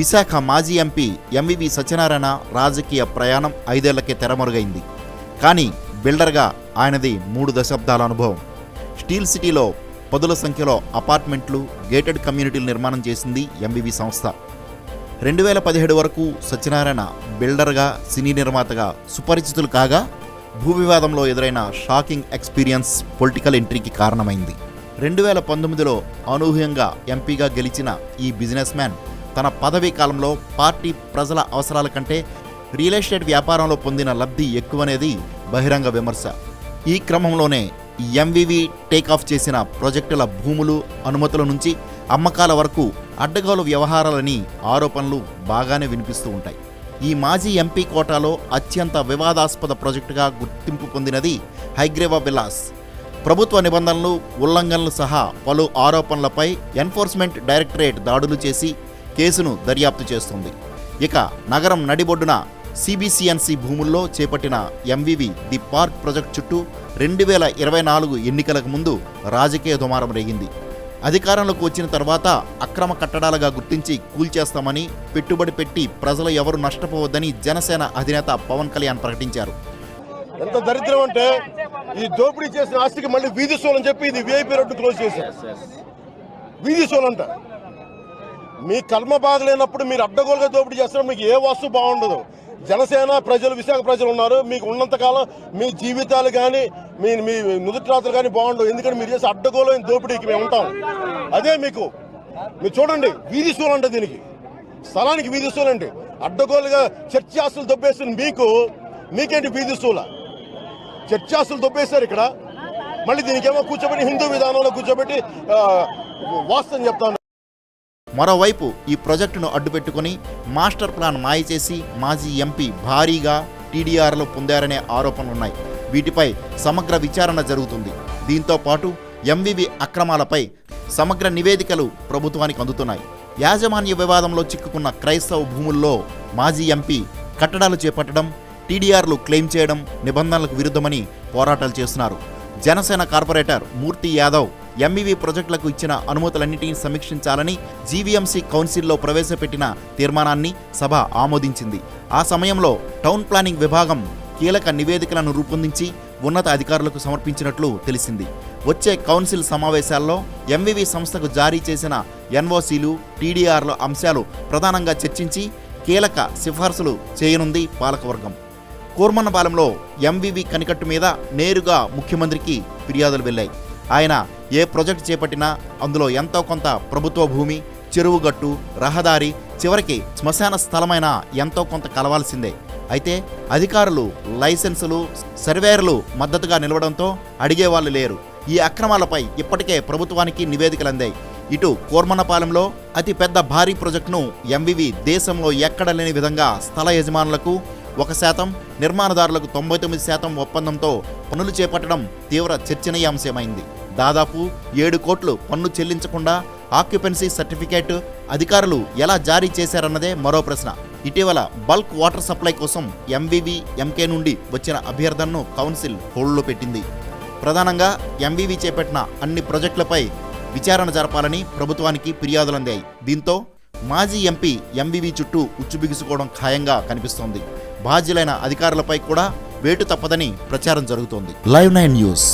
విశాఖ మాజీ MP MVV Satyanarayana రాజకీయ ప్రయాణం ఐదేళ్ళకే తెరమరుగైంది. కానీ బిల్డర్గా ఆయనది మూడు దశాబ్దాల అనుభవం. స్టీల్ సిటీలో పదుల సంఖ్యలో అపార్ట్మెంట్లు గేటెడ్ కమ్యూనిటీలు నిర్మాణం చేసింది ఎంవివి సంస్థ. రెండు వేల పదిహేడు వరకు సత్యనారాయణ బిల్డర్గా సినీ నిర్మాతగా సుపరిచితులు కాగా భూ వివాదంలో ఎదురైన షాకింగ్ ఎక్స్పీరియన్స్ పొలిటికల్ ఎంట్రీకి కారణమైంది. రెండు వేల పంతొమ్మిదిలో అనూహ్యంగా ఎంపీగా గెలిచిన ఈ బిజినెస్ మ్యాన్ తన పదవీ కాలంలో పార్టీ ప్రజల అవసరాల కంటే రియల్ ఎస్టేట్ వ్యాపారంలో పొందిన లబ్ధి ఎక్కువనేది బహిరంగ విమర్శ. ఈ క్రమంలోనే ఎంవివి టేకాఫ్ చేసిన ప్రాజెక్టుల భూములు అనుమతుల నుంచి అమ్మకాల వరకు అడ్డగోలు వ్యవహారాలని ఆరోపణలు బాగానే వినిపిస్తూ ఉంటాయి. ఈ మాజీ ఎంపీ కోటాలో అత్యంత వివాదాస్పద ప్రాజెక్టుగా గుర్తింపు పొందినది హైగ్రేవా విలాస్. ప్రభుత్వ నిబంధనలు ఉల్లంఘనలు సహా పలు ఆరోపణలపై ఎన్ఫోర్స్మెంట్ డైరెక్టరేట్ దాడులు చేసి కేసును దర్యాప్తు చేస్తుంది. ఇక నగరం నడిబొడ్డున సిబిసిఎన్సి భూముల్లో చేపట్టిన ఎంవివి ది పార్క్ ప్రాజెక్ట్ చుట్టూ రెండు వేల ఇరవై నాలుగు ఎన్నికలకు ముందు రాజకీయ దుమారం రేగింది. అధికారంలోకి వచ్చిన తర్వాత అక్రమ కట్టడాలుగా గుర్తించి కూల్చేస్తామని పెట్టుబడి పెట్టి ప్రజలు ఎవరు నష్టపోవద్దని జనసేన అధినేత పవన్ కళ్యాణ్ ప్రకటించారు. ఎంత దరిద్రం అంటే ఈ దోపిడీ చేసిన ఆస్తికి మళ్ళీ వీధి సోలని చెప్పి ఇది విఐపి రోడ్డు క్లోజ్ చేశారు. వీధి సోలంట మీ కర్మ బాగలేనప్పుడు మీరు అడ్డగోలుగా దోపిడీ చేస్తారు మీకు ఏ వస్తువు బాగుండదు. జనసేన ప్రజలు విశాఖ ప్రజలు ఉన్నారు. మీకు ఉన్నంతకాలం మీ జీవితాలు కానీ మీ మీ నుదుటి కానీ బాగుండవు. ఎందుకంటే మీరు చేసే అడ్డగోలైన దోపిడీకి మేము ఉంటాం. అదే మీకు మీరు చూడండి వీధి సోల్ అంటే దీనికి. స్థలానికి వీధి సోల్ అండి అడ్డగోలుగా చర్చి ఆస్తులు మీకు మీకేంటి వీధి సోల? చర్చాస్తులు దొబ్బేశారు ఇక్కడ. మళ్ళీ దీనికేమో కూర్చోబెట్టి హిందూ విధానంలో కూర్చోబెట్టి వాస్తవం చెప్తాను. మరోవైపు ఈ ప్రాజెక్టును అడ్డుపెట్టుకుని మాస్టర్ ప్లాన్ మాయ చేసి మాజీ ఎంపీ భారీగా టీడీఆర్లు పొందారనే ఆరోపణలున్నాయి. వీటిపై సమగ్ర విచారణ జరుగుతుంది. దీంతో పాటు ఎంవివి అక్రమాలపై సమగ్ర నివేదికలు ప్రభుత్వానికి అందుతున్నాయి. యాజమాన్య వివాదంలో చిక్కుకున్న క్రైస్తవ భూముల్లో మాజీ ఎంపీ కట్టడాలు చేపట్టడం టీడీఆర్లు క్లెయిమ్ చేయడం నిబంధనలకు విరుద్ధమని పోరాటాలు చేస్తున్నారు. జనసేన కార్పొరేటర్ మూర్తి యాదవ్ ఎంఈవి ప్రాజెక్టులకు ఇచ్చిన అనుమతులన్నింటినీ సమీక్షించాలని జీవీఎంసీ కౌన్సిల్లో ప్రవేశపెట్టిన తీర్మానాన్ని సభ ఆమోదించింది. ఆ సమయంలో టౌన్ ప్లానింగ్ విభాగం కీలక నివేదికలను రూపొందించి ఉన్నత అధికారులకు సమర్పించినట్లు తెలిసింది. వచ్చే కౌన్సిల్ సమావేశాల్లో ఎంవివి సంస్థకు జారీ చేసిన ఎన్ఓసీలు టీడీఆర్ల అంశాలు ప్రధానంగా చర్చించి కీలక సిఫార్సులు చేయనుంది పాలకవర్గం. కూర్మన్నపాలెంలో ఎంవివి కనికట్టు మీద నేరుగా ముఖ్యమంత్రికి ఫిర్యాదులు వెళ్ళాయి. ఆయన ఏ ప్రాజెక్టు చేపట్టినా అందులో ఎంతో కొంత ప్రభుత్వ భూమి చెరువుగట్టు రహదారి చివరికి శ్మశాన స్థలమైన ఎంతో కొంత కలవాల్సిందే. అయితే అధికారులు లైసెన్సులు సర్వేయర్లు మద్దతుగా నిలవడంతో అడిగేవాళ్ళు లేరు. ఈ అక్రమాలపై ఇప్పటికే ప్రభుత్వానికి నివేదికలు అందాయి ఇటు కోర్మనపాలెంలో అతి పెద్ద భారీ ప్రాజెక్టును ఎంవివి దేశంలో ఎక్కడ లేని విధంగా స్థల యజమానులకు ఒక శాతం నిర్మాణదారులకు తొంభై తొమ్మిది శాతం ఒప్పందంతో పనులు చేపట్టడం తీవ్ర చర్చనీయాంశమైంది. దాదాపు ఏడు కోట్లు పన్ను చెల్లించకుండా ఆక్యుపెన్సీ సర్టిఫికేట్ అధికారులు ఎలా జారీ చేశారన్నదే మరో ప్రశ్న. ఇటీవల బల్క్ వాటర్ సప్లై కోసం ఎంవివి ఎంకే నుండి వచ్చిన అభ్యర్థనను కౌన్సిల్ హోల్డ్లో పెట్టింది. ప్రధానంగా ఎంవివి చేపట్టిన అన్ని ప్రాజెక్టులపై విచారణ జరపాలని ప్రభుత్వానికి ఫిర్యాదులు అందాయి. దీంతో మాజీ ఎంపీ ఎంవివి చుట్టూ ఉచ్చుబిగుసుకోవడం ఖాయంగా కనిపిస్తోంది. బాధ్యులైన అధికారులపై కూడా వేటు తప్పదని ప్రచారం జరుగుతోంది. లైవ్ నైన్ న్యూస్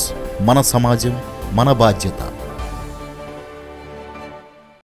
మన సమాజం మన బాధ్యత.